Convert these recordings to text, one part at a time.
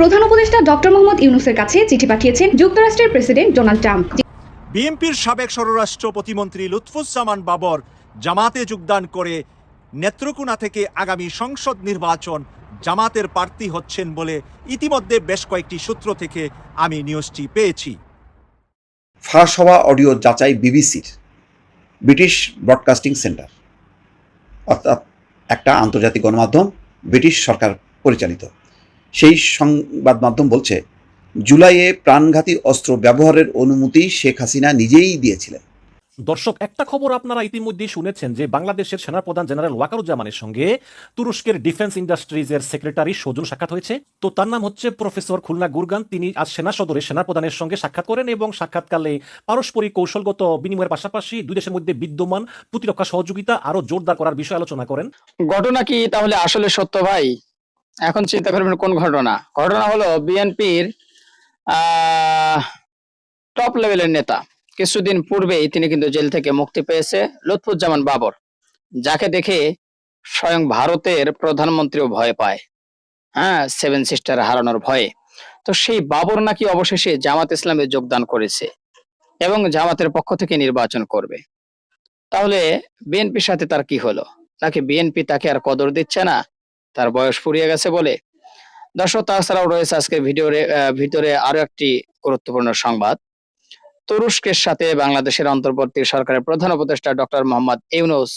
প্রধান উপদেষ্টা ডক্টর মোহাম্মদ ইউনুসের কাছে চিঠি পাঠিয়েছেন যুক্তরাষ্ট্রের প্রেসিডেন্ট ডোনাল্ড ট্রাম্প। বিএনপির সাবেক স্বরাষ্ট্র প্রতিমন্ত্রী লুৎফুজ্জামান বাবর জামাতে যোগদান করে নেত্রকোনা থেকে আগামী সংসদ নির্বাচন জামাতের প্রার্থী হচ্ছেন বলে ইতিমধ্যে বেশ কয়েকটি সূত্র থেকে আমি নিউজটি পেয়েছি। ফাঁস হওয়া অডিও যাচাই বিবিসির ব্রিটিশ ব্রডকাস্টিং সেন্টার অর্থাৎ একটা আন্তর্জাতিক গণমাধ্যম ব্রিটিশ সরকার পরিচালিত। সেই সংবাদ মাধ্যম বলছে জুলাইয়ে প্রাণঘাতী অস্ত্র ব্যবহারের অনুমতি শেখ হাসিনা নিজেই দিয়েছিলেন। দর্শক একটা খবর আপনারা ইতিমধ্যেই শুনেছেন যে বাংলাদেশের সেনাপ্রধান জেনারেল ওয়াকারুজ্জামানের সঙ্গে তুরস্কের ডিফেন্স ইন্ডাস্ট্রিজের সেক্রেটারি সজল সাক্ষাৎ হয়েছে। তো তার নাম হচ্ছে প্রফেসর খুলনা গুরগান। তিনি আজ সেনা সদরে সেনাপ্রধানের সঙ্গে সাক্ষাৎ করেন এবং সাক্ষাৎকালে পারস্পরিক কৌশলগত বিনিময়ের পাশাপাশি দুই দেশের মধ্যে বিদ্যমান প্রতিরক্ষা সহযোগিতা আরও জোরদার করার বিষয়ে আলোচনা করেন। ঘটনা কি তাহলে আসলে সত্য ভাই? এখন চিন্তা করবেন কোন ঘটনা। ঘটনা হলো বিএনপির টপ লেভেলের নেতা। কিছুদিন পূর্বেই তিনি কিন্তু জেল থেকে মুক্তি পেয়েছে, লুৎফুজ্জামান বাবর, যাকে দেখে স্বয়ং ভারতের প্রধানমন্ত্রীও ভয় পায়। হ্যাঁ সেভেন সিস্টার হারানোর ভয়ে। তো সেই বাবর নাকি অবশেষে জামাত ইসলামে যোগদান করেছে এবং জামাতের পক্ষ থেকে নির্বাচন করবে। তাহলে বিএনপির সাথে তার কি হলো? নাকি বিএনপি তাকে আর কদর দিচ্ছে না? তার বয়স ফুরিয়ে গেছে বলে। দর্শক, তাছাড়াও রয়েছে আজকে ভিডিওরে ভিতরে আরও একটি গুরুত্বপূর্ণ সংবাদ। তুরস্কের সাথে বাংলাদেশের অন্তর্বর্তী সরকারের প্রধান উপদেষ্টা ডক্টর মোহাম্মদ ইউনুস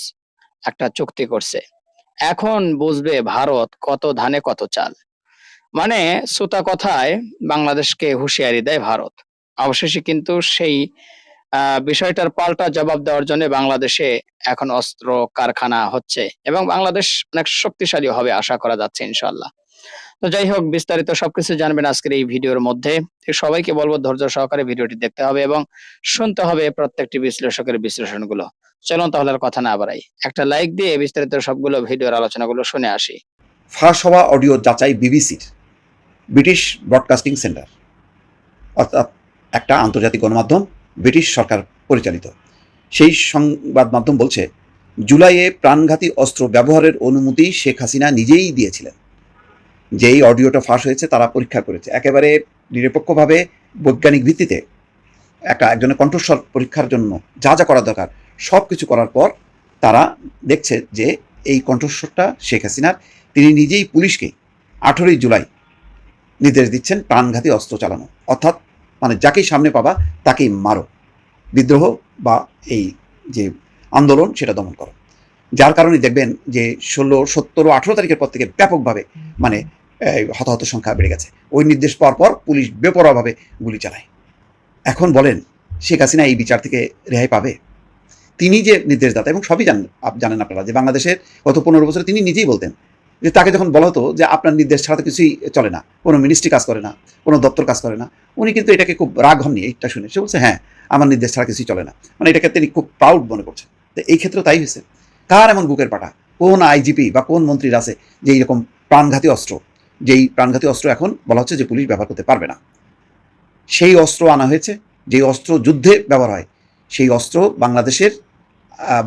একটা চুক্তি করছে। এখন বুঝবে ভারত কত ধানে কত চাল। মানে সুতা কথায় বাংলাদেশকে হুঁশিয়ারি দেয় ভারত। অবশেষে কিন্তু সেই বিষয়টার পাল্টা জবাব দেওয়ার জন্য বাংলাদেশে এখন অস্ত্র কারখানা হচ্ছে এবং বাংলাদেশ অনেক শক্তিশালী হবে আশা করা যাচ্ছে ইনশাল্লাহ তো যাই হোক, বিস্তারিত সবকিছু জানবেন আজকের এই ভিডিওর মধ্যে। সবাইকে বলব, ধৈর্য সহকারে ভিডিওটি দেখতে হবে এবং শুনতে হবে প্রত্যেকটি বিশ্লেষকের বিশ্লেষণগুলো। চলুন তাহলে আর কথা না বাড়াই। একটা লাইক দিয়ে বিস্তারিত সবগুলো ভিডিওর আলোচনাগুলো শুনে আসি। ফাঁস হওয়া অডিও যাচাই বিবিসির, ব্রিটিশ ব্রডকাস্টিং সেন্টার, অর্থাৎ একটা আন্তর্জাতিক গণমাধ্যম। ব্রিটিশ সরকার পরিচালিত। সেই সংবাদ মাধ্যম বলছে, জুলাইয়ে প্রাণঘাতী অস্ত্র ব্যবহারের অনুমতি শেখ হাসিনা নিজেই দিয়েছিলেন। যেই অডিওটা ফাঁস হয়েছে, তারা পরীক্ষা করেছে। একেবারে নিরপেক্ষভাবে বৈজ্ঞানিক ভিত্তিতে একটা একজনের কণ্ঠস্বর পরীক্ষার জন্য যা যা করা দরকার, সব কিছু করার পর তারা দেখছে যে এই কণ্ঠস্বরটা শেখ হাসিনার। তিনি নিজেই পুলিশকে আঠেরোই জুলাই নির্দেশ দিচ্ছেন প্রাণঘাতী অস্ত্র চালানো। অর্থাৎ মানে যাকেই সামনে পাবা তাকেই মারো। বিদ্রোহ বা এই যে আন্দোলন সেটা দমন করো। যার কারণে দেখবেন যে ষোলো সত্তর আঠেরো তারিখের পর থেকে ব্যাপকভাবে মানে এই, হতাহত সংখ্যা বেড়ে গেছে। ওই নির্দেশ পাওয়ার পর পুলিশ বেপরোয়াভাবে গুলি চালায়। এখন বলেন শেখ হাসিনা এই বিচার থেকে রেহাই পাবে? তিনি যে নির্দেশদাতা এবং সবই জানেন জানেন আপনারা যে বাংলাদেশের গত পনেরো বছরে তিনি নিজেই বলতেন যে তাকে যখন বলা হতো যে আপনার নির্দেশ ছাড়া তো কিছুই চলে না, কোনো মিনিস্ট্রি কাজ করে না, কোনো দপ্তর কাজ করে না, উনি কিন্তু এটাকে খুব রাগ হননি, এইটা শুনে। সে বলছে হ্যাঁ আমার নির্দেশ ছাড়া কিছুই চলে না। মানে এটাকে তিনি খুব প্রাউড মনে করছেন। তো এই ক্ষেত্রে তাই হয়েছে। কার এমন বুকের পাটা? কোন আইজিপি বা কোন মন্ত্রীর আছে যে এইরকম প্রাণঘাতী অস্ত্র, যেই প্রাণঘাতী অস্ত্র এখন বলা হচ্ছে যে পুলিশ ব্যবহার করতে পারবে না? সেই অস্ত্র আনা হয়েছে যেই অস্ত্র যুদ্ধে ব্যবহার হয়, সেই অস্ত্র বাংলাদেশের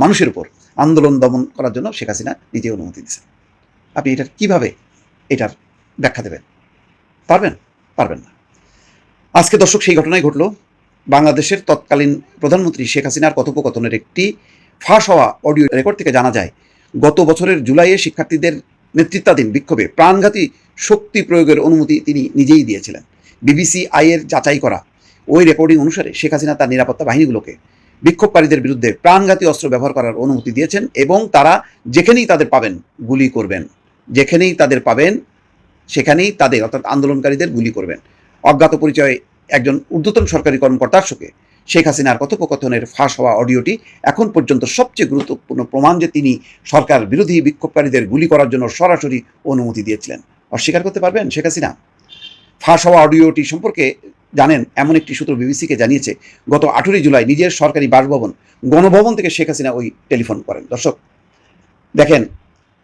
মানুষের উপর আন্দোলন দমন করার জন্য শেখ হাসিনা নিজে অনুমতি দিয়েছেন। আপনি এটার কীভাবে এটার ব্যাখ্যা দেবেন? পারবেন? পারবেন না। আজকে দর্শক, সেই ঘটনাই ঘটল। বাংলাদেশের তৎকালীন প্রধানমন্ত্রী শেখ হাসিনার কথোপকথনের একটি ফাঁস হওয়া অডিও রেকর্ড থেকে জানা যায়, গত বছরের জুলাইয়ে শিক্ষার্থীদের নেতৃত্বাধীন বিক্ষোভে প্রাণঘাতী শক্তি প্রয়োগের অনুমতি তিনি নিজেই দিয়েছিলেন। বিবিসি আইয়ের যাচাই করা ওই রেকর্ডিং অনুসারে শেখ হাসিনা তার নিরাপত্তা বাহিনীগুলোকে বিক্ষোভকারীদের বিরুদ্ধে প্রাণঘাতী অস্ত্র ব্যবহার করার অনুমতি দিয়েছেন এবং তারা যেখানেই তাদের পাবেন গুলি করবেন। যেখানেই তাদের পাবেন, সেখানেই তাদের, অর্থাৎ আন্দোলনকারীদের গুলি করবেন। অজ্ঞাত পরিচয়ে একজন ঊর্ধ্বতন সরকারি কর্মকর্তার সঙ্গে শেখ হাসিনার কথোপকথনের ফাঁস হওয়া অডিওটি এখন পর্যন্ত সবচেয়ে গুরুত্বপূর্ণ প্রমাণ যে তিনি সরকার বিরোধী বিক্ষোভকারীদের গুলি করার জন্য সরাসরি অনুমতি দিয়েছিলেন। অস্বীকার করতে পারবেন শেখ হাসিনা? ফাঁস হওয়া অডিওটি সম্পর্কে জানেন এমন একটি সূত্র বিবিসিকে জানিয়েছে, গত আঠেরোই জুলাই নিজের সরকারি বাসভবন, গণভবন থেকে শেখ হাসিনা ওই টেলিফোন করেন। দর্শক, দেখেন,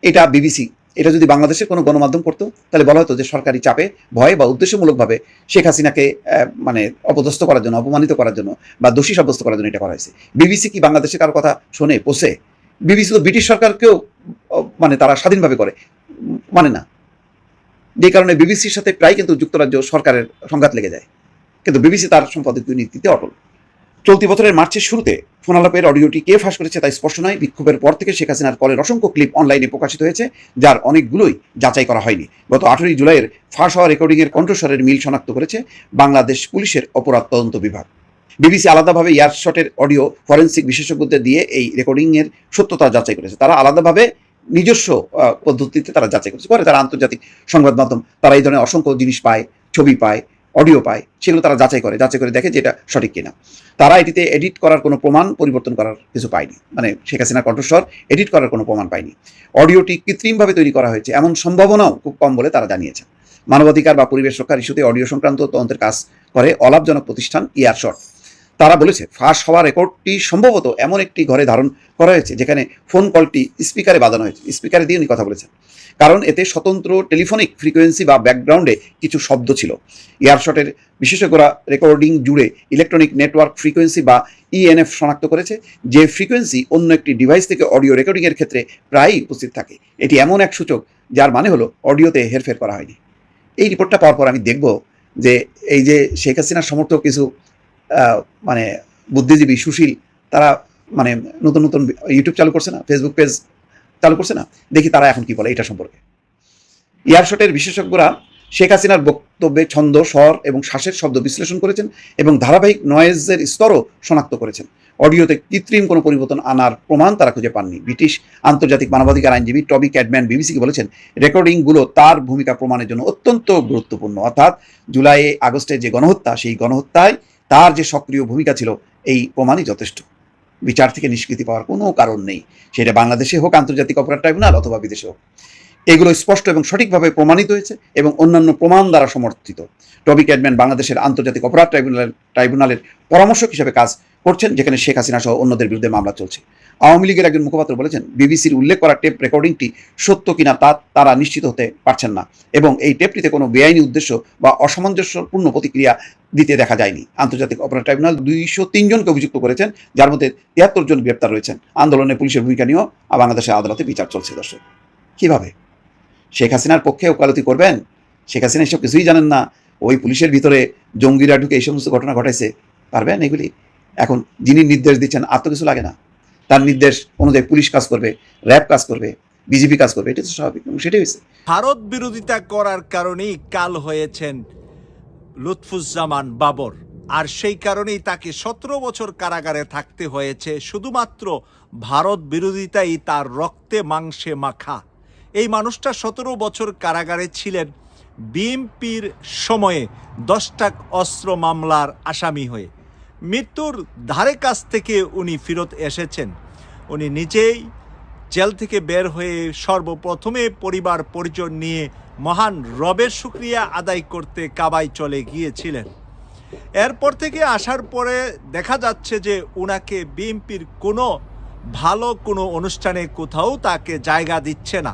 এটা বিবিসি এটা যদি বাংলাদেশের কোনো গণমাধ্যম করতো, তাহলে বলা হতো যে সরকারি চাপে, ভয়ে বা উদ্দেশ্যমূলকভাবে শেখ হাসিনাকে মানে অপদস্থ করার জন্য, অপমানিত করার জন্য বা দোষী সাব্যস্ত করার জন্য এটা করা হয়েছে। বিবিসি কি বাংলাদেশে কারও কথা শোনে, পোষে? বিবিসি তো ব্রিটিশ সরকারকেও মানে তারা স্বাধীনভাবে করে মানে না। যে কারণে বিবিসির সাথে প্রায় কিন্তু যুক্তরাজ্য সরকারের সংঘাত লেগে যায়। কিন্তু বিবিসি তার সম্পাদকীয় নীতিতে অটল। চলতি বছরের মার্চের শুরুতে ফোনালাপের অডিওটি কে ফাঁস করেছে তাই স্পষ্ট নয়। বিক্ষোভের পর থেকে শেখ হাসিনার কলের অসংখ্য ক্লিপ অনলাইনে প্রকাশিত হয়েছে, যার অনেকগুলোই যাচাই করা হয়নি। গত আঠেরোই জুলাইয়ের ফাঁস হওয়া রেকর্ডিংয়ের কণ্ঠস্বরের মিল শনাক্ত করেছে বাংলাদেশ পুলিশের অপরাধ তদন্ত বিভাগ। বিবিসি আলাদাভাবে ইয়ারশটের অডিও ফরেন্সিক বিশেষজ্ঞদের দিয়ে এই রেকর্ডিংয়ের সত্যতা যাচাই করেছে। তারা আলাদাভাবে নিজস্ব পদ্ধতিতে তারা যাচাই করেছে। পরে তারা আন্তর্জাতিক সংবাদ মাধ্যম, তারা এই ধরনের অসংখ্য জিনিস পায়, ছবি পায় অডিও পায়, সেগুলো তারা যাচাই করে যাচাই করে দেখে যে এটা সঠিক কিনা। তারা এটিতে এডিট করার কোনো প্রমাণ পরিবর্তন করার কিছু পায়নি। মানে শেখ হাসিনার কণ্ঠস্বর এডিট করার কোনো প্রমাণ পায়নি। অডিওটি কৃত্রিমভাবে তৈরি করা হয়েছে, এমন সম্ভাবনাও খুব কম বলে তারা জানিয়েছেন মানবাধিকার বা পরিবেশ রক্ষার ইস্যুতে অডিও সংক্রান্ত তদন্তের কাজ করে অলাভজনক প্রতিষ্ঠান ইয়ারশট। তারা বলেছে, ফাঁস হওয়া রেকর্ডটি সম্ভবত এমন একটি ঘরে ধারণ করা হয়েছে, যেখানে ফোন কলটি স্পিকারে বাঁধানো হয়েছে। স্পিকারে দিয়ে উনি কথা বলেছেন। কারণ এতে স্বতন্ত্র টেলিফোনিক ফ্রিকোয়েন্সি বা ব্যাকগ্রাউন্ডে কিছু শব্দ ছিল। এয়ারশটের বিশেষজ্ঞরা রেকর্ডিং জুড়ে ইলেকট্রনিক নেটওয়ার্ক ফ্রিকোয়েন্সি বা ইএনএফ শনাক্ত করেছে, যে ফ্রিকোয়েন্সি অন্য একটি ডিভাইস থেকে অডিও রেকর্ডিংয়ের ক্ষেত্রে প্রায়ই উপস্থিত থাকে। এটি এমন এক সূচক, যার মানে হলো অডিওতে হেরফের করা হয়নি। এই রিপোর্টটা পাওয়ার পর আমি দেখব যে এই যে শেখ হাসিনার সমর্থক কিছু মানে বুদ্ধিজীবী, সুশীল, তারা মানে নতুন নতুন ইউটিউব চালু করছে না ফেসবুক পেজ চালু করছে না, দেখি তারা এখন কি বলে এটা সম্পর্কে। ইয়ারশটের বিশেষজ্ঞরা শেখ হাসিনার বক্তব্যে ছন্দ, স্বর এবং শ্বাসের শব্দ বিশ্লেষণ করেছেন এবং ধারাবাহিক নয়েজের স্তরও শনাক্ত করেছেন। অডিওতে কৃত্রিম কোনো পরিবর্তন আনার প্রমাণ তারা খুঁজে পাননি। ব্রিটিশ আন্তর্জাতিক মানবাধিকার আইনজীবী টবি ক্যাডম্যান বিবিসিকে বলেছেন, রেকর্ডিংগুলো তার ভূমিকা প্রমাণের জন্য অত্যন্ত গুরুত্বপূর্ণ। অর্থাৎ জুলাই আগস্টে যে গণহত্যা, সেই গণহত্যায় তার যে সক্রিয় ভূমিকা ছিল, এই প্রমাণই যথেষ্ট। বিচার থেকে নিষ্কৃতি পাওয়ার কোনো কারণ নেই। সেটা বাংলাদেশে হোক, আন্তর্জাতিক অপরাধ ট্রাইব্যুনাল অথবা বিদেশে হোক। এগুলো স্পষ্ট এবং সঠিকভাবে প্রমাণিত হয়েছে এবং অন্যান্য প্রমাণ দ্বারা সমর্থিত। টবি ক্যাডম্যান বাংলাদেশের আন্তর্জাতিক অপরাধ ট্রাইব্যুনাল ট্রাইব্যুনালের পরামর্শক হিসেবে কাজ করছেন, যেখানে শেখ হাসিনা সহ অন্যদের বিরুদ্ধে মামলা চলছে। আওয়ামী লীগের একজন মুখপাত্র বলেছেন, বিবিসির উল্লেখ করা টেপ রেকর্ডিংটি সত্য কিনা তা তারা নিশ্চিত হতে পারছেন না এবং এই টেপটিতে কোনো বেআইনি উদ্দেশ্য বা অসামঞ্জস্যপূর্ণ প্রতিক্রিয়া দিতে দেখা যায়নি। আন্তর্জাতিক অপরাধ ট্রাইব্যুনাল দুইশো তিনজনকে অভিযুক্ত করেছেন, যার মধ্যে তিয়াত্তর জন গ্রেপ্তার রয়েছেন। আন্দোলনে পুলিশের ভূমিকা নিয়েও বাংলাদেশের আদালতে বিচার চলছে দর্শক। কীভাবে? শেখ হাসিনার পক্ষে ওকালতি করবেন? শেখ হাসিনা এসব কিছুই জানেন না। ওই পুলিশের ভিতরে জঙ্গিরা ঢুকে এই সমস্ত ঘটনা ঘটাইছে, পারবেন এগুলি? এখন যিনি নির্দেশ দিচ্ছেন, আর তো কিছু লাগে না। তার নির্দেশ অনুযায়ী পুলিশ কাজ করবে, র্যাব কাজ করবে বিজেপি কাজ করবে এটা তো স্বাভাবিক এবং সেটাই হয়েছে। ভারত বিরোধিতা করার কারণেই কাল হয়েছেন লুৎফুজ্জামান বাবর, আর সেই কারণেই তাকে সতেরো বছর কারাগারে থাকতে হয়েছে। শুধুমাত্র ভারত বিরোধিতাই তার রক্তে মাংসে মাখা। এই মানুষটা সতেরো বছর কারাগারে ছিলেন। বিএমপির সময়ে দশটা অস্ত্র মামলার আসামি হয়ে মৃত্যুর ধারে কাছ থেকে উনি ফেরত এসেছেন। উনি নিজেই জেল থেকে বের হয়ে সর্বপ্রথমে পরিবার পরিজন নিয়ে মহান রবের শুক্রিয়া আদায় করতে কাবাই চলে গিয়েছিলেন। এরপর থেকে আসার পরে দেখা যাচ্ছে যে উনাকে বিএনপির কোনো ভালো কোনো অনুষ্ঠানে কোথাও তাকে জায়গা দিচ্ছে না,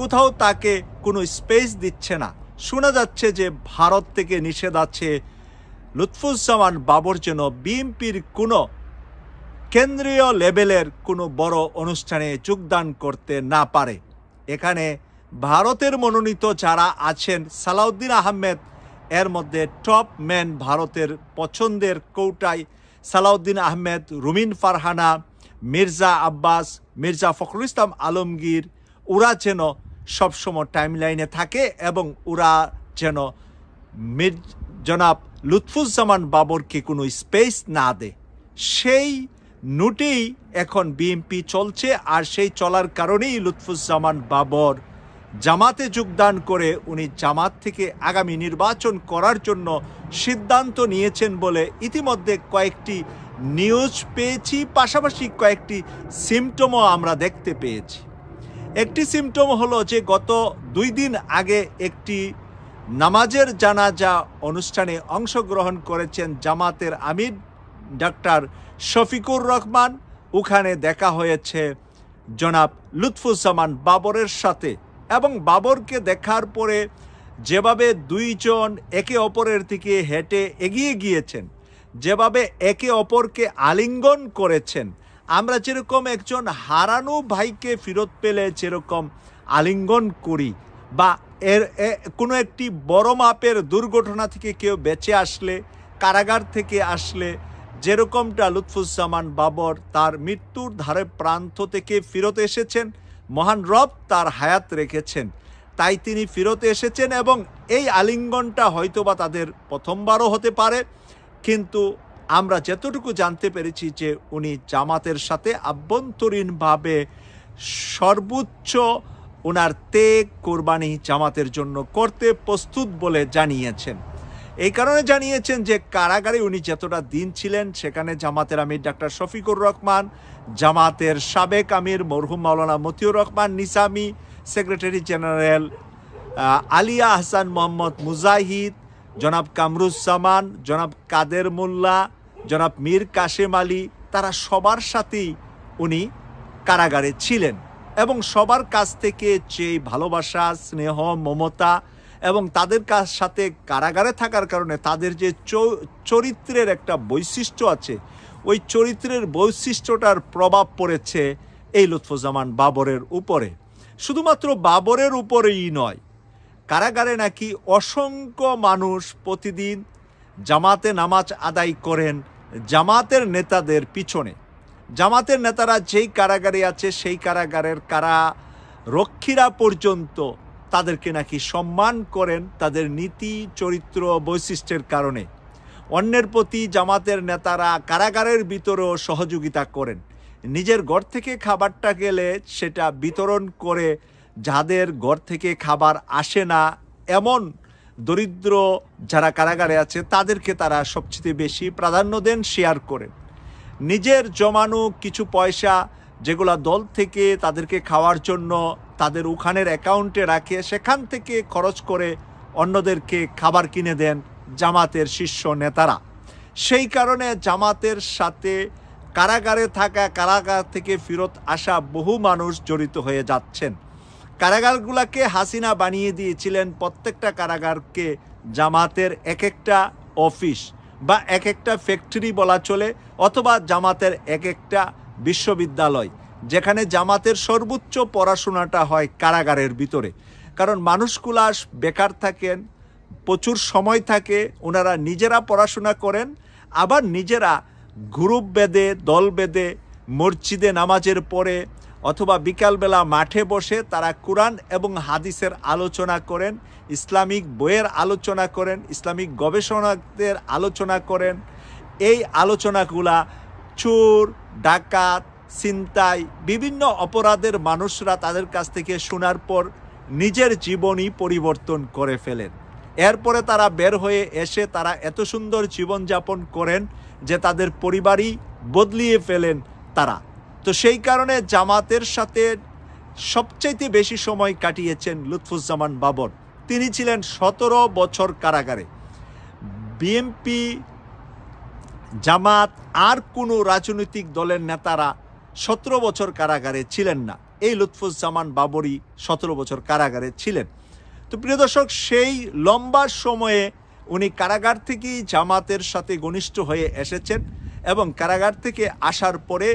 কোথাও তাকে কোনো স্পেস দিচ্ছে না। শোনা যাচ্ছে যে ভারত থেকে নিষেধ আছে, লুৎফুজ্জামান বাবর যেন বিএনপির কোনো কেন্দ্রীয় লেভেলের কোনো বড় অনুষ্ঠানে যোগদান করতে না পারে। এখানে ভারতের মনোনীত যারা আছেন সালাউদ্দিন আহমেদ, এর মধ্যে টপ ম্যান ভারতের পছন্দের কৌটায় সালাউদ্দিন আহমেদ, রুমিন ফারহানা, মির্জা আব্বাস, মির্জা ফখরুল ইসলাম আলমগীর, ওরা যেন সবসময় টাইমলাইনে থাকে এবং ওরা যেন মির, জনাব লুৎফুজ্জামান বাবরকে কোনো স্পেস না দেয়। সেই নোটেই এখন বিএনপি চলছে আর সেই চলার কারণেই লুৎফুজ্জামান বাবর জামাতে যোগদান করে উনি জামাত থেকে আগামী নির্বাচন করার জন্য সিদ্ধান্ত নিয়েছেন বলে ইতিমধ্যে কয়েকটি নিউজ পেয়েছি, পাশাপাশি কয়েকটি সিমটমও আমরা দেখতে পেয়েছি। একটি সিমটম হলো যে গত দুই দিন আগে একটি নামাজের জানাজা অনুষ্ঠানে অংশগ্রহণ করেছেন জামাতের আমির ডাক্তার শফিকুর রহমান ওখানে দেখা হয়েছে জনাব লুৎফুজ্জামান বাবরের সাথে এবং বাবরকে দেখার পরে যেভাবে দুইজন একে অপরের দিকে হেঁটে এগিয়ে গিয়েছেন, যেভাবে একে অপরকে আলিঙ্গন করেছেন, আমরা যেরকম একজন হারানো ভাইকে ফেরত পেলে যেরকম আলিঙ্গন করি বা এর কোনো একটি বড় মাপের দুর্ঘটনা থেকে কেউ বেঁচে আসলে, কারাগার থেকে আসলে যেরকমটা লুৎফুজ্জামান বাবর তার মৃত্যুর ধারে প্রান্ত থেকে ফিরত এসেছেন, মহান রব তার হায়াত রেখেছেন। তাই তিনি ফিরত এসেছেন এবং এই আলিঙ্গনটা হয়তোবা তাদের প্রথমবারও হতে পারে। কিন্তু আমরা যতটুকু জানতে পেরেছি যে উনি জামাতের সাথে আভ্যন্তরীণভাবে সর্বোচ্চ ওনার তেগ কোরবানি জামাতের জন্য করতে প্রস্তুত বলে জানিয়েছেন। এই কারণে জানিয়েছেন যে কারাগারে উনি যতটা দিন ছিলেন, সেখানে জামাতের আমির ডাক্তার শফিকুর রহমান, জামাতের সাবেক আমির মরহুম মাওলানা মতিউর রহমান, নিসামি, সেক্রেটারি জেনারেল আলিয়া আহসান মোহাম্মদ মুজাহিদ, জনাব কামরুজ্জামান, জনাব কাদের মোল্লা, জনাব মীর কাশেম আলী, তারা সবার সাথেই উনি কারাগারে ছিলেন এবং সবার কাছ থেকে যে ভালোবাসা, স্নেহ, মমতা এবং তাদের কাছ সাথে কারাগারে থাকার কারণে তাদের যে চরিত্রের একটা বৈশিষ্ট্য আছে, ওই চরিত্রের বৈশিষ্ট্যটার প্রভাব পড়েছে এই লুৎফুজ্জামান বাবরের উপরে। শুধুমাত্র বাবরের উপরেই নয়, কারাগারে নাকি অসংখ্য মানুষ প্রতিদিন জামাতে নামাজ আদায় করেন জামাতের নেতাদের পিছনে। জামাতের নেতারা যেই কারাগারে আছে, সেই কারাগারের কারা, রক্ষীরা পর্যন্ত তাদেরকে নাকি সম্মান করেন তাদের নীতি, চরিত্র, বৈশিষ্ট্যের কারণে। অন্যের প্রতি জামাতের নেতারা কারাগারের ভিতরেও সহযোগিতা করেন। নিজের ঘর থেকে খাবারটা গেলে সেটা বিতরণ করে যাদের ঘর থেকে খাবার আসে না, এমন দরিদ্র যারা কারাগারে আছে, তাদেরকে তারা সবচেয়ে বেশি প্রাধান্য দেন, শেয়ার করেন। নিজের জমানো কিছু পয়সা যেগুলো দল থেকে তাদেরকে খাওয়ার জন্য তাদের ওখানের অ্যাকাউন্টে রাখে, সেখান থেকে খরচ করে অন্যদেরকে খাবার কিনে দেন জামাতের শীর্ষ নেতারা। সেই কারণে জামাতের সাথে কারাগারে থাকা, কারাগার থেকে ফেরত আসা বহু মানুষ জড়িত হয়ে যাচ্ছেন। কারাগারগুলোকে হাসিনা বানিয়ে দিয়েছিলেন প্রত্যেকটা কারাগারকে, জামাতের এক একটা অফিস বা এক একটা ফ্যাক্টরি বলা চলে, অথবা জামাতের এক একটা বিশ্ববিদ্যালয়, যেখানে জামাতের সর্বোচ্চ পড়াশোনাটা হয় কারাগারের ভিতরে। কারণ মানুষগুলা বেকার থাকেন, প্রচুর সময় থাকে, ওনারা নিজেরা পড়াশোনা করেন, আবার নিজেরা গ্রুপ বেদে দল বেদে মসজিদে নামাজের পরে অথবা বিকালবেলা মাঠে বসে তারা কোরআন এবং হাদিসের আলোচনা করেন, ইসলামিক বইয়ের আলোচনা করেন, ইসলামিক গবেষণাদের আলোচনা করেন। এই আলোচনাগুলা চোর ডাকাত, ছিনতাই, বিভিন্ন অপরাধের মানুষরা তাদের কাছ থেকে শোনার পর নিজের জীবনই পরিবর্তন করে ফেলেন। এরপরে তারা বের হয়ে এসে তারা এত সুন্দর জীবনযাপন করেন যে তাদের পরিবারই বদলিয়ে ফেলেন তারা। তো সেই কারণে জামাতের সাথে সবচাইতে বেশি সময় কাটিয়েছেন লুৎফুজ্জামান বাবর। তিনি ছিলেন সতেরো বছর কারাগারে। বিএমপি জামাত আর কোনো রাজনৈতিক দলের নেতারা সতেরো বছর কারাগারে ছিলেন না। এই লুৎফুজ্জামান বাবরই সতেরো বছর কারাগারে ছিলেন। তো প্রিয় দর্শক, সেই লম্বা সময়ে উনি কারাগার থেকেই জামাতের সাথে ঘনিষ্ঠ হয়ে এসেছেন এবং কারাগার থেকে আসার পরে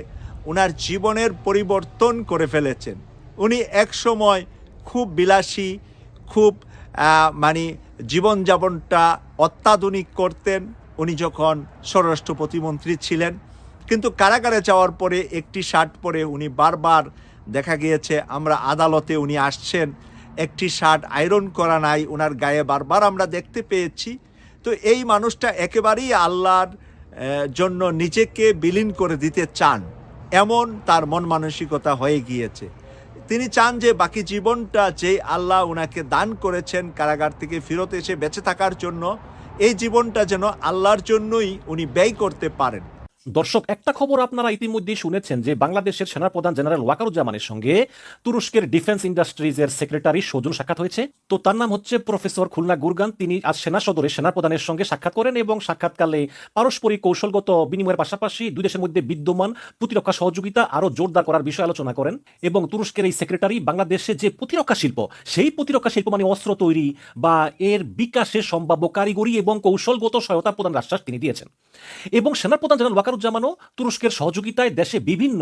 ওনার জীবনের পরিবর্তন করে ফেলেছেন। উনি এক সময় খুব বিলাসী, খুব মানে জীবনযাপনটা অত্যাধুনিক করতেন উনি যখন স্বরাষ্ট্র প্রতিমন্ত্রী ছিলেন, কিন্তু কারাগারে যাওয়ার পরে একটি শার্ট পরে উনি বারবার দেখা গিয়েছে, আমরা আদালতে উনি আসছেন, একটি শার্ট আয়রন করা নাই ওনার গায়ে বারবার আমরা দেখতে পেয়েছি। তো এই মানুষটা একেবারেই আল্লাহর জন্য নিজেকে বিলীন করে দিতে চান, এমন তার মন মানসিকতা হয়ে গিয়েছে। তিনি চান যে বাকি জীবনটা যে আল্লাহ ওনাকে দান করেছেন কারাগার থেকে ফেরত এসে বেঁচে থাকার জন্য এই জীবনটা যেন আল্লাহর জন্যই উনি ব্যয় করতে পারেন। দর্শক, একটা খবর আপনারা ইতিমধ্যেই শুনেছেন যে বাংলাদেশের সেনাপ্রধান জেনারেল ওয়াকারুজ্জামানের সঙ্গে তুরস্কের ডিফেন্স ইন্ডাস্ট্রিজের সেক্রেটারি সজল সাক্ষাৎ হয়েছে। তো তার নাম হচ্ছে প্রফেসর খুলনা গুরগান। তিনি আজ সেনা সদরে সেনাপ্রধানের সঙ্গে সাক্ষাৎ করেন এবং সাক্ষাৎকালে পারস্পরিক কৌশলগত বিনিময়ের পাশাপাশি দুই দেশের মধ্যে বিদ্যমান প্রতিরক্ষা সহযোগিতা আরও জোরদার করার বিষয়ে আলোচনা করেন এবং তুরস্কের এই সেক্রেটারি বাংলাদেশে যে প্রতিরক্ষা শিল্প, সেই প্রতিরক্ষা শিল্প মানে অস্ত্র তৈরি বা এর বিকাশে সম্ভাব্য কারিগরি এবং কৌশলগত সহায়তা প্রদান আশ্বাস তিনি দিয়েছেন। এবং সেনাপ্রধান জেনারেল ওয়াকার ওয়াকারুজ্জামানও তুরস্কের সহযোগিতায় দেশে বিভিন্ন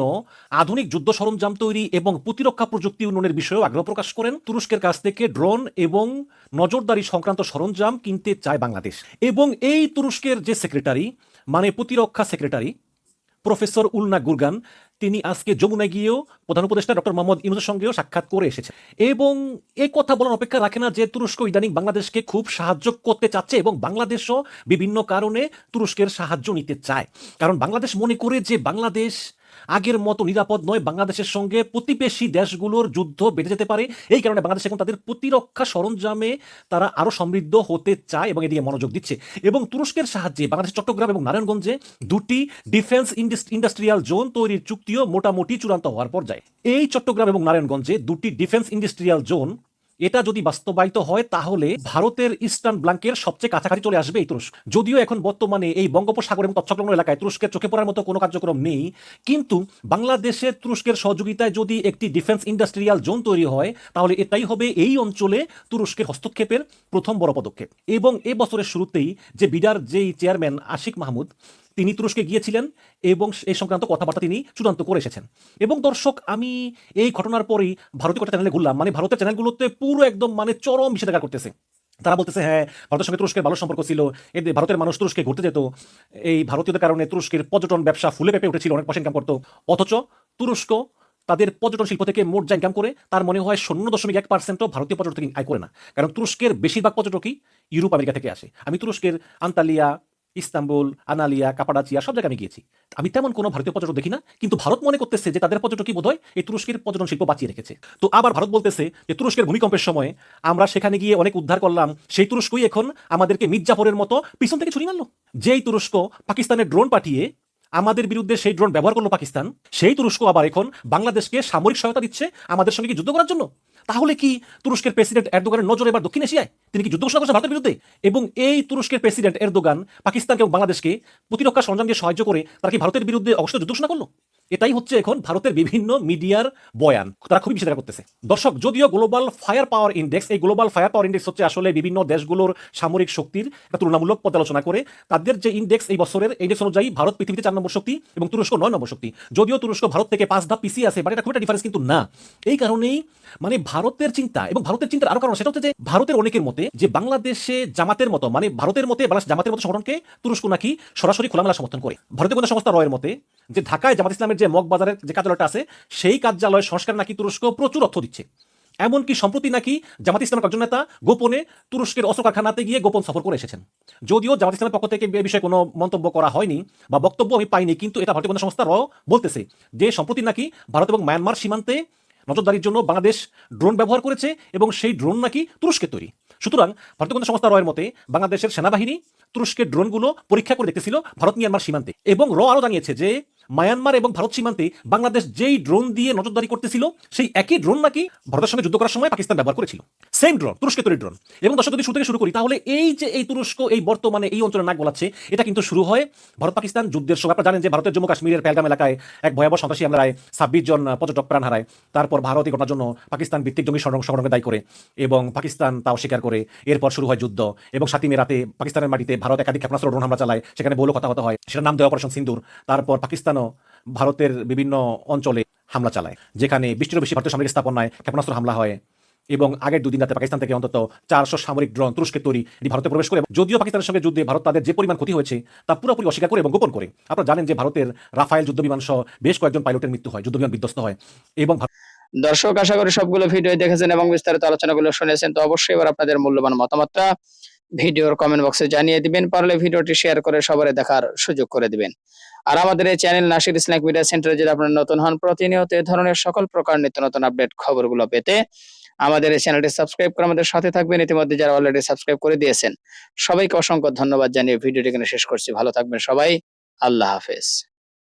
আধুনিক যুদ্ধ সরঞ্জাম তৈরি এবং প্রতিরক্ষা প্রযুক্তি উন্নয়নের বিষয়েও আগ্রহ প্রকাশ করেন। তুরস্কের কাছ থেকে ড্রোন এবং নজরদারি সংক্রান্ত সরঞ্জাম কিনতে চায় বাংলাদেশ। এবং এই তুরস্কের যে সেক্রেটারি মানে প্রতিরক্ষা সেক্রেটারি, প্রফেসর উলনা গুরগান তিনি আজকে যমুনায় গিয়েও প্রধান উপদেষ্টা ডক্টর মোহাম্মদ ইমরুজের সঙ্গেও সাক্ষাৎ করে এসেছে এবং এই কথা বলার অপেক্ষা রাখে না যে তুরস্ক ইদানিং বাংলাদেশকে খুব সাহায্য করতে চাচ্ছে এবং বাংলাদেশও বিভিন্ন কারণে তুরস্কের সাহায্য নিতে চায়। কারণ বাংলাদেশ মনে করে যে বাংলাদেশ আগের মতো নিরাপদ নয় বাংলাদেশের সঙ্গে প্রতিবেশী দেশগুলোর যুদ্ধ বেড়ে যেতে পারে। এই কারণে বাংলাদেশ এখন তাদের প্রতিরক্ষা সরঞ্জামে তারা আরও সমৃদ্ধ হতে চায় এবং এদিকে মনোযোগ দিচ্ছে। এবং তুরস্কের সাহায্যে বাংলাদেশ চট্টগ্রাম এবং নারায়ণগঞ্জে দুটি ডিফেন্স ইন্ডাস্ট্রিয়াল জোন তৈরির চুক্তিও মোটামুটি চূড়ান্ত হওয়ার পর্যায়ে। এই চট্টগ্রাম এবং নারায়ণগঞ্জে দুটি ডিফেন্স ইন্ডাস্ট্রিয়াল জোন এটা যদি বাস্তবায়িত হয়, তাহলে ভারতের ইস্টার্ন ব্লাঙ্কের সবচেয়ে কাছাকাছি চলে আসবে এই তুরস্ক যদিও এখন বর্তমানে এই বঙ্গোপসাগর এবং তৎসংলগ্ন এলাকায় তুরস্কের চোখে পড়ার মতো কোনো কার্যক্রম নেই, কিন্তু বাংলাদেশের তুরস্কের সহযোগিতায় যদি একটি ডিফেন্স ইন্ডাস্ট্রিয়াল জোন তৈরি হয়, তাহলে এটাই হবে এই অঞ্চলে তুরস্কের হস্তক্ষেপের প্রথম বড় পদক্ষেপ। এবং এ বছরের শুরুতেই যে বিডার যেই চেয়ারম্যান আশিক মাহমুদ তিনি তুরস্কে গিয়েছিলেন এবং এই সংক্রান্ত কথাবার্তা তিনি চূড়ান্ত করে এসেছেন। এবং দর্শক, আমি এই ঘটনার পরেই ভারতীয় কটা চ্যানেলে ঘুরলাম। মানে ভারতের চ্যানেলগুলোতে পুরো একদম মানে চরম নিষেধাজ্ঞা করতেছে। তারা বলতেছে হ্যাঁ ভারতের সঙ্গে তুরস্কের ভালো সম্পর্ক ছিল এদের ভারতের মানুষ তুরস্কে ঘুরতে যেত। এই ভারতীয়দের কারণে তুরস্কের পর্যটন ব্যবসা ফুলে পেপে উঠেছিল, অনেক পয়সা ইনকাম করতো। অথচ তুরস্ক তাদের পর্যটন শিল্প থেকে মোট যা ইনকাম করে, তার মনে হয় শূন্য দশমিক এক পার্সেন্টও ভারতীয় পর্যটক আয় করে না। কারণ তুরস্কের বেশিরভাগ পর্যটকই ইউরোপ, আমেরিকা থেকে আসে। আমি তুরস্কের আন্তালিয়া ইস্তাম্বুল, আনালিয়া, কাপাডাচিয়া, সব জায়গায় আমি গিয়েছি। আমি তেমন কোনো ভারতীয় পর্যটক দেখি না, কিন্তু ভারত মনে করতেছে যে তাদের পর্যটকই বোধহয় এই তুরস্কের পর্যটন শিল্প বাঁচিয়ে রেখেছে। তো আবার ভারত বলতেছে যে তুরস্কের ভূমিকম্পের সময় আমরা সেখানে গিয়ে অনেক উদ্ধার করলাম, সেই তুরস্কই এখন আমাদেরকে মির্জাফরের মতো পিছন থেকে ছুরি মারলো। যেই তুরস্ক পাকিস্তানের ড্রোন পাঠিয়ে আমাদের বিরুদ্ধে সেই ড্রোন ব্যবহার করল পাকিস্তান, সেই তুরস্ক আবার এখন বাংলাদেশকে সামরিক সহায়তা দিচ্ছে আমাদের সঙ্গে যুদ্ধ করার জন্য? তাহলে কি তুরস্কের প্রেসিডেন্ট এরদোগানের নজর এবার দক্ষিণ এশিয়ায়? তিনি কি যুদ্ধ ঘোষণা করছেন ভারতের বিরুদ্ধে? এবং এই তুরস্কের প্রেসিডেন্ট এরদোগান পাকিস্তানকে এবং বাংলাদেশকে প্রতিরক্ষা সরঞ্জাম দিয়ে সাহায্য করে তারা কি ভারতের বিরুদ্ধে অবশ্যই যুদ্ধ ঘোষণা করল? এটাই হচ্ছে এখন ভারতের বিভিন্ন মিডিয়ার বয়ান। তারা খুবই নিষেধাজ্ঞা করতেছে। দর্শক, যদিও গ্লোবাল ফায়ার পাওয়ার ইন্ডেক্স এই গ্লোবাল ফায়ার পাওয়ার ইন্ডেক্স হচ্ছে আসলে বিভিন্ন দেশগুলোর সামরিক শক্তির তুলনামূলক পর্যালোচনা করে। তাদের যে ইন্ডেক্স এই বছরের ইন্ডেক্স অনুযায়ী ভারত পৃথিবীতে চার নম্বর শক্তি এবং তুরস্ক নয় নম্বর শক্তি। যদিও তুরস্ক ভারত থেকে পাঁচ ধাপ পিছিয়ে আছে বাট এটা খুব ডিফারেন্স কিন্তু না। এই কারণেই মানে ভারতের চিন্তা এবং ভারতের চিন্তার আরও কারণ সেটা হচ্ছে যে ভারতের অনেকের মতে যে বাংলাদেশে জামাতের মতো মানে ভারতের মতে, বাংলাদেশ জামাতের মতো সংগঠনকে তুরস্ক নাকি সরাসরি খোলামেলা সমর্থন করে। ভারতীয় গোয়েন্দা সংস্থা রয়ের মতে যে ঢাকায় জামাত ইসলামের যে মগ বাজারের যে কার্যালয়টা আছে, সেই কার্যালয় সংস্কার নাকি তুরস্ক প্রচুর অর্থ দিচ্ছে। এমনকি সম্প্রতি নাকি জামাত ইসলামের কয়েকজন নেতা গোপনে তুরস্কের অস্ত্র কারখানাতে গিয়ে গোপন সফর করে এসেছেন। যদিও জামাত ইসলামের পক্ষ থেকে এ বিষয়ে কোনো মন্তব্য করা হয়নি বা বক্তব্য আমি পাইনি, কিন্তু এটা ভারতীয় গোয়েন্দা সংস্থা র বলতেছে যে সম্প্রতি নাকি ভারত এবং মায়ানমার সীমান্তে নজরদারির জন্য বাংলাদেশ ড্রোন ব্যবহার করেছে এবং সেই ড্রোন নাকি তুরস্কের তৈরি। সুতরাং ভারতীয় গোয়েন্দা সংস্থা রয়ের মতে বাংলাদেশের সেনাবাহিনী তুরস্কের ড্রোনগুলো পরীক্ষা করে দেখতেছিল ভারত মিয়ানমার সীমান্তে। এবং র আরও জানিয়েছে যে মায়ানমার এবং ভারত সীমান্তে বাংলাদেশ যেই ড্রোন দিয়ে নজরদারি করতেছিল, সেই একই ড্রোন নাকি ভারতের সঙ্গে যুদ্ধ করার সময় পাকিস্তান ব্যবহার করেছিল। সেম ড্রোন তুরস্কের তৈরি ড্রোন এবং দর্শক, যদি শুরু থেকে শুরু করি, তাহলে এই যে এই তুরস্ক, এই বর্তমানে এই অঞ্চলে নাক গলাচ্ছে, এটা কিন্তু শুরু হয় ভারত পাকিস্তান যুদ্ধের সময়। আপনারা জানেন যে ভারতের জম্মু কাশ্মীরের পেলগাম এলাকায় এক ভয়াবহ সন্ত্রাসী হামলায় ছাব্বিশ জন পর্যটক প্রাণ হারায়। তারপর ভারত এই জন্য পাকিস্তান ভিত্তিক জঙ্গি সংগঠনকে দায়ী করে এবং পাকিস্তান তাও স্বীকার করে। এরপর শুরু হয় যুদ্ধ এবং সাতই মে রাতে পাকিস্তানের মাটিতে ভারত একাধিক ক্ষেপণাস্ত্র ড্রোন হামলা চালায়। সেখানে বহু কথা হয়। সেটার নাম দেওয়া অপারেশন সিন্দুর। তারপর পাকিস্তানও ভারতের বিভিন্ন অঞ্চলে হামলা চালায়, যেখানে বৃষ্টিরও বেশি ভারতীয় সামরিক স্থাপনায় ক্ষেপণাস্ত্র হামলা হয় এবং আগের দুদিন রাতে পাকিস্তান থেকে অন্তত চারশো সামরিক ড্রোন তুরস্কের তৈরি এটি ভারতে প্রবেশ করে যদিও পাকিস্তানের সঙ্গে যুদ্ধে ভারত তাদের যে পরিমাণ ক্ষতি হয়েছে তা পুরোপুরি অস্বীকার করে এবং গোপন করে। আপনারা জানেন যে ভারতের রাফায়েল যুদ্ধ বিমান সহ বেশ কয়েকজন পাইলটের মৃত্যু হয়, যুদ্ধ বিমান বিধ্বস্ত হয় এবং দর্শক, আশা করি সবগুলো ভিডিও দেখেছেন এবং বিস্তারিত আলোচনাগুলো শুনেছেন, তো অবশ্যই এবার আপনাদের মূল্যবান মতামতটা ভিডিওর কমেন্ট বক্সে জানিয়ে দিবেন, পারলে ভিডিওটি শেয়ার করে সবারে দেখার সুযোগ করে দিবেন। আর আমাদের এই চ্যানেল নাসির ইসলামিক মিডিয়া সেন্টারে যদি আপনারা নতুন হন, প্রতিনিয়ত এই ধরনের সকল প্রকার নিত্য নতুন আপডেট খবরগুলো পেতে আমাদের এই চ্যানেলটি সাবস্ক্রাইব করে আমাদের সাথে থাকবেন। ইতিমধ্যে যারা অলরেডি সাবস্ক্রাইব করে দিয়েছেন, সবাইকে অসংখ্য ধন্যবাদ জানিয়ে ভিডিওটি এখানে শেষ করছি। ভালো থাকবেন সবাই। আল্লাহ হাফেজ।